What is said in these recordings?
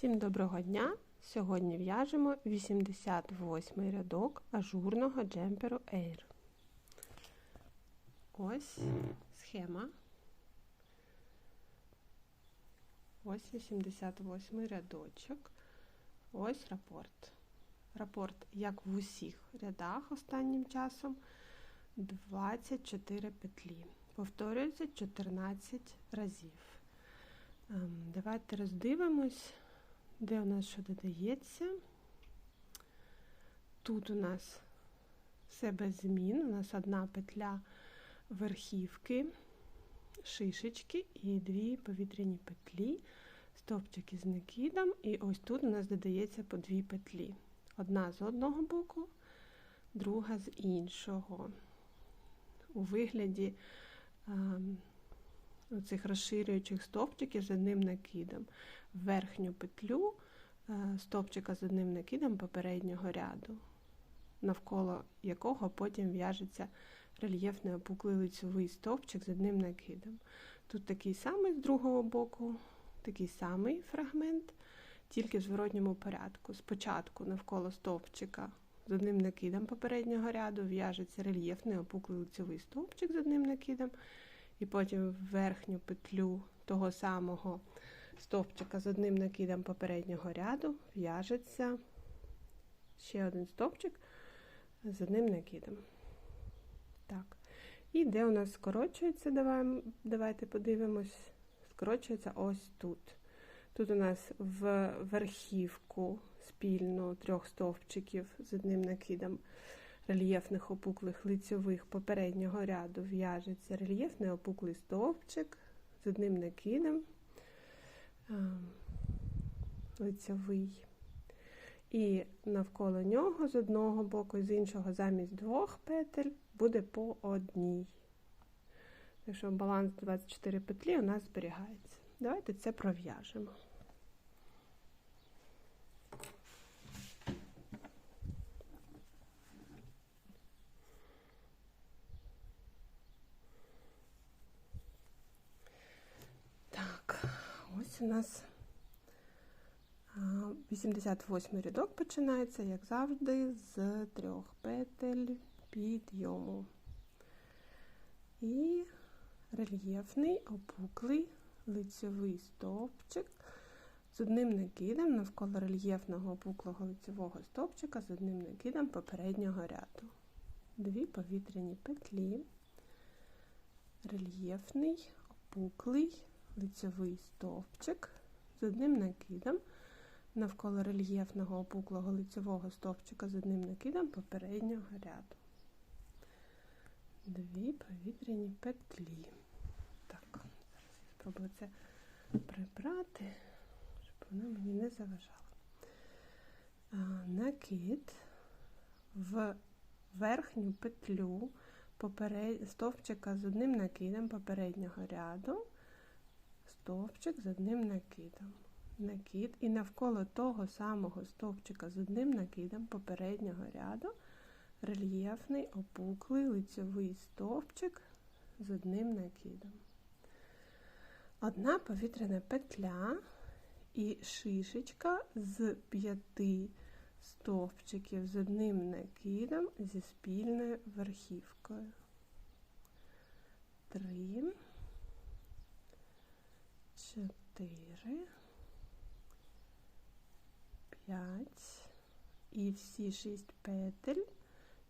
Всім доброго дня! Сьогодні в'яжемо 88 рядок ажурного джемперу Air. Ось схема. Ось 88 рядочок. Ось рапорт. Рапорт, як в усіх рядах останнім часом, 24 петлі. Повторюється 14 разів. Ем, давайте роздивимось, де у нас що додається. Тут у нас все без змін. У нас одна петля верхівки, шишечки і дві повітряні петлі, стовпчики з накидом. І ось тут у нас додається по дві петлі. Одна з одного боку, друга з іншого. У вигляді оцих розширюючих стовпчиків з одним накидом. Верхню петлю е, стовпчика з одним накидом попереднього ряду, навколо якого потім в'яжеться рельєфний опуклий лицьовий стовпчик з одним накидом. Тут такий самий з другого боку, такий самий фрагмент, тільки в зворотньому порядку. Спочатку навколо стовпчика з одним накидом попереднього ряду в'яжеться рельєфний опуклий лицьовий стовпчик з одним накидом і потім в верхню петлю того самого стовпчика з одним накидом попереднього ряду в'яжеться ще один стовпчик з одним накидом. Так. І де у нас скорочується, давай, давайте подивимось, скорочується ось тут. Тут у нас в верхівку спільно трьох стовпчиків з одним накидом рельєфних опуклих лицьових попереднього ряду в'яжеться рельєфний опуклий стовпчик з одним накидом лицьовий. І навколо нього з одного боку і з іншого замість двох петель буде по одній. Так що баланс 24 петлі у нас зберігається. Давайте це пров'яжемо. Ось у нас 88 рядок починається, як завжди, з трьох петель підйому. І рельєфний опуклий лицьовий стовпчик з одним накидом навколо рельєфного опуклого лицьового стовпчика з одним накидом попереднього ряду. Дві повітряні петлі, рельєфний опуклий лицьовий стовпчик з одним накидом навколо рельєфного опуклого лицьового стовпчика з одним накидом попереднього ряду. Дві повітряні петлі. Так, зараз я спробую це прибрати, щоб воно мені не заважало. Накид в верхню петлю стовпчика з одним накидом попереднього ряду стовпчик з одним накидом. Накид і навколо того самого стовпчика з одним накидом попереднього ряду рельєфний опуклий лицьовий стовпчик з одним накидом. Одна повітряна петля і шишечка з п'яти стовпчиків з одним накидом зі спільною верхівкою. Три чотири, п'ять і всі шість петель,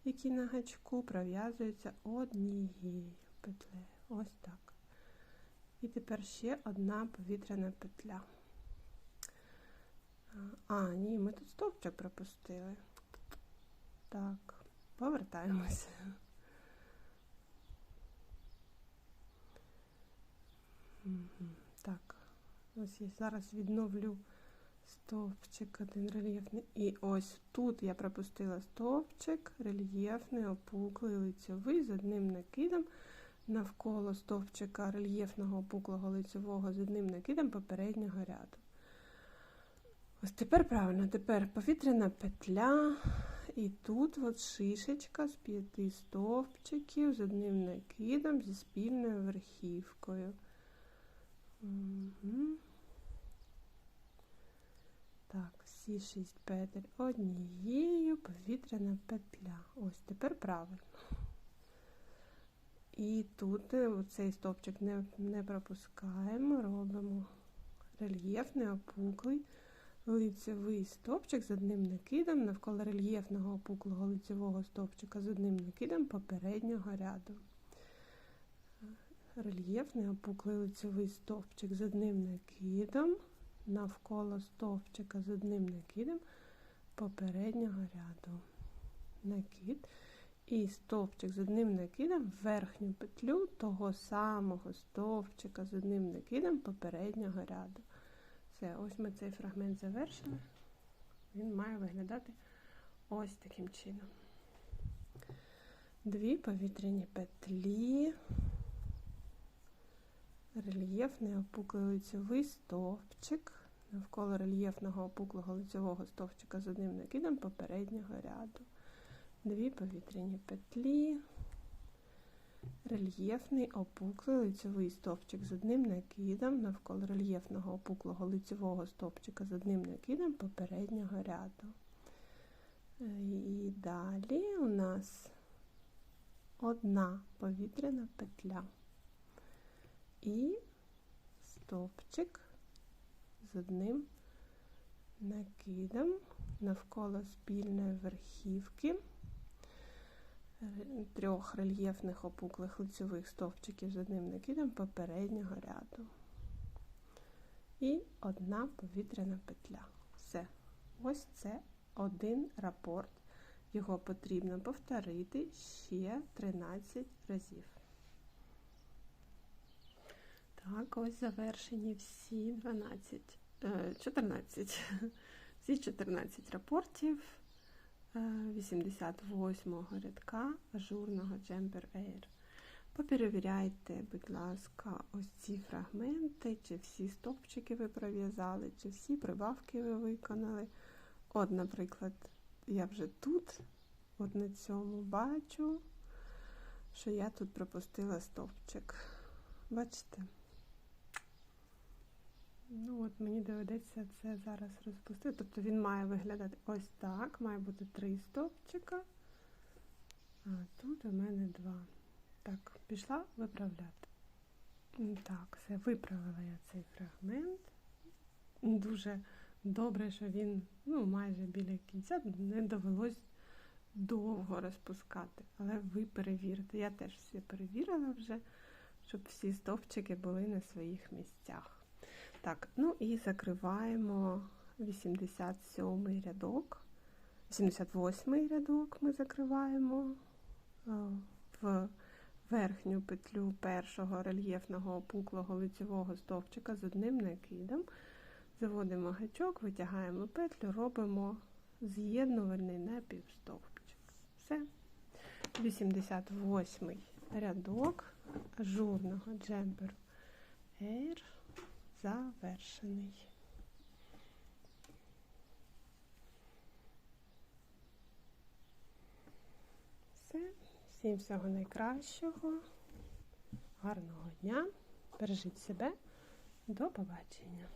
які на гачку пров'язуються однією петлею. Ось так. І тепер ще одна повітряна петля. А, ні, ми тут стовпчик пропустили. Так, повертаємося. Угу. Так, ось я зараз відновлю стовпчик один рельєфний. І ось тут я пропустила стовпчик, рельєфний, опуклий, лицьовий з одним накидом. Навколо стовпчика рельєфного опуклого лицьового з одним накидом попереднього ряду. Ось тепер правильно, тепер повітряна петля, і тут от шишечка з п'яти стовпчиків з одним накидом зі спільною верхівкою. Угу. всі шість петель однією повітряна петля. Ось тепер правильно. І тут е, цей стовпчик не, не пропускаємо, робимо рельєфний опуклий лицевий стовпчик з одним накидом навколо рельєфного опуклого лицевого стовпчика з одним накидом попереднього ряду. Рельєфний опуклий лицевий стовпчик з одним накидом навколо стовпчика з одним накидом попереднього ряду. Накид. І стовпчик з одним накидом в верхню петлю того самого стовпчика з одним накидом попереднього ряду. Все, ось ми цей фрагмент завершили. Він має виглядати ось таким чином. Дві повітряні петлі, рельєфний опуклий лицьовий стовпчик, навколо рельєфного опуклого лицьового стовпчика з одним накидом попереднього ряду. Дві повітряні петлі, рельєфний опуклий лицьовий стовпчик з одним накидом навколо рельєфного опуклого лицьового стовпчика з одним накидом попереднього ряду. І далі у нас одна повітряна петля і стовпчик з одним накидом навколо спільної верхівки трьох рельєфних опуклих лицьових стовпчиків з одним накидом попереднього ряду. І одна повітряна петля. Все. Ось це один рапорт. Його потрібно повторити ще 13 разів. Так, ось завершені всі 12, 14, е, всі 14 рапортів. 88-го рядка ажурного Jumper Air. Поперевіряйте, будь ласка, ось ці фрагменти, чи всі стовпчики ви пров'язали, чи всі прибавки ви виконали. От, наприклад, я вже тут, от на цьому бачу, що я тут пропустила стовпчик. Бачите? Ну от Мені доведеться це зараз розпустити. Тобто він має виглядати ось так, має бути три стовпчика, а тут у мене два. Так, пішла виправляти. Так, все, виправила я цей фрагмент. Дуже добре, що він ну, майже біля кінця не довелось довго розпускати. Але ви перевірите. Я теж все перевірила вже, щоб всі стовпчики були на своїх місцях. Так, ну і закриваємо 87 рядок, 88 рядок ми закриваємо е, в верхню петлю першого рельєфного опуклого лицевого стовпчика з одним накидом. Заводимо гачок, витягаємо петлю, робимо з'єднувальний напівстовпчик. Все. 88 рядок ажурного джемперу Air завершений. Все, всім всього найкращого, гарного дня, бережіть себе, до побачення.